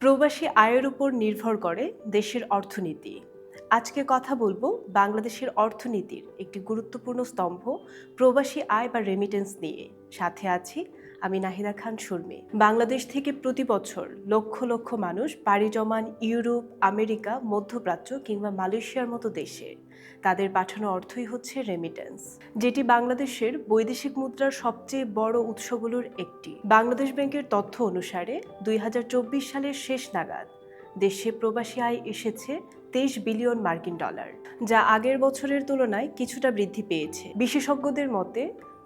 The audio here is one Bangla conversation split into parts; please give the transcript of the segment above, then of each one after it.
প্রবাসী আয়ের উপর নির্ভর করে দেশের অর্থনীতি। আজকে কথা বলব বাংলাদেশের অর্থনীতির একটি গুরুত্বপূর্ণ স্তম্ভ প্রবাসী আয় বা রেমিটেন্স নিয়ে। সাথে আছি আমি নাহিদা খান শর্মী। বাংলাদেশ থেকে প্রতি বছর লক্ষ লক্ষ মানুষ পাড়ি জমান ইউরোপ, আমেরিকা, মধ্যপ্রাচ্য কিংবা মালয়েশিয়ার মতো দেশে। তাদের পাঠানো অর্থই হচ্ছে রেমিটেন্স যেটি বাংলাদেশের বৈদেশিক মুদ্রার সবচেয়ে বড় উৎসগুলোর একটি। বাংলাদেশ ব্যাংকের তথ্য অনুসারে, দুই হাজার চব্বিশ সালের শেষ নাগাদ দেশে প্রবাসী আয় এসেছে তেইশ বিলিয়ন মার্কিন ডলার, যা আগের বছরের তুলনায় কিছুটা বৃদ্ধি পেয়েছে। বিশেষজ্ঞদের মতে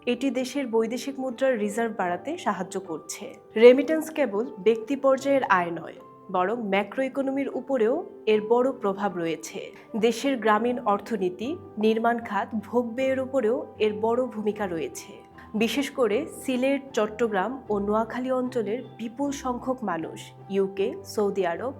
এটি দেশের বৈদেশিক মুদ্রার রিজার্ভ বাড়াতে সাহায্য করছে। রেমিটেন্স কেবল ব্যক্তি পর্যায়ের আয় নয়, বরং ম্যাক্রো ইকোনমির উপরেও এর বড় প্রভাব রয়েছে। দেশের গ্রামীণ অর্থনীতি, নির্মাণ খাত, ভোগ ব্যয়ের উপরেও এর বড় ভূমিকা রয়েছে। বিশেষ করে সিলেট, চট্টগ্রাম ও নোয়াখালী অঞ্চলের বিপুল সংখ্যক মানুষ ইউকে সৌদি আরব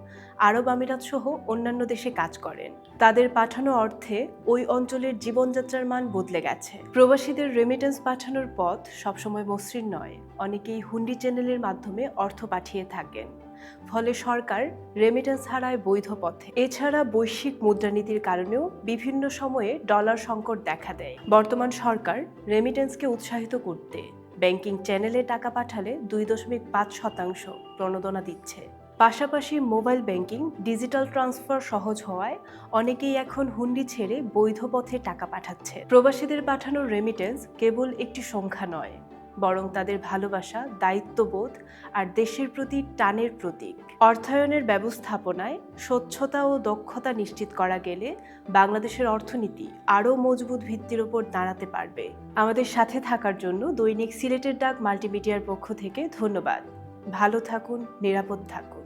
আরব আমিরাত সহ অন্যান্য দেশে কাজ করেন। তাদের পাঠানো অর্থে ওই অঞ্চলের জীবনযাত্রার মান বদলে গেছে। প্রবাসীদের রেমিটেন্স পাঠানোর পথ সবসময় মসৃণ নয়। অনেকেই হুন্ডি চ্যানেলের মাধ্যমে অর্থ পাঠিয়ে থাকেন। ফলে সরকার রেমিটেন্স হারায় বৈধ পথে। এছাড়া বৈশ্বিক মুদ্রানীতির কারণেও বিভিন্ন সময়ে ডলার সংকট দেখা দেয়। বর্তমান সরকার রেমিটেন্সকে উৎসাহিত করতে ব্যাংকিং চ্যানেলে টাকা পাঠালে দুই দশমিক পাঁচ শতাংশ প্রণোদনা দিচ্ছে। পাশাপাশি মোবাইল ব্যাংকিং ডিজিটাল ট্রান্সফার সহজ হওয়ায় অনেকেই এখন হুন্ডি ছেড়ে বৈধ পথে টাকা পাঠাচ্ছে। প্রবাসীদের পাঠানো রেমিটেন্স কেবল একটি সংখ্যা নয় বরং তাদের ভালোবাসা, দায়িত্ববোধ আর দেশের প্রতি টানের প্রতীক। অর্থায়নের ব্যবস্থাপনায় স্বচ্ছতা ও দক্ষতা নিশ্চিত করা গেলে বাংলাদেশের অর্থনীতি আরও মজবুত ভিত্তির ওপর দাঁড়াতে পারবে। আমাদের সাথে থাকার জন্য দৈনিক সিলেটের ডাক মাল্টিমিডিয়ার পক্ষ থেকে ধন্যবাদ। ভালো থাকুন, নিরাপদ থাকুন।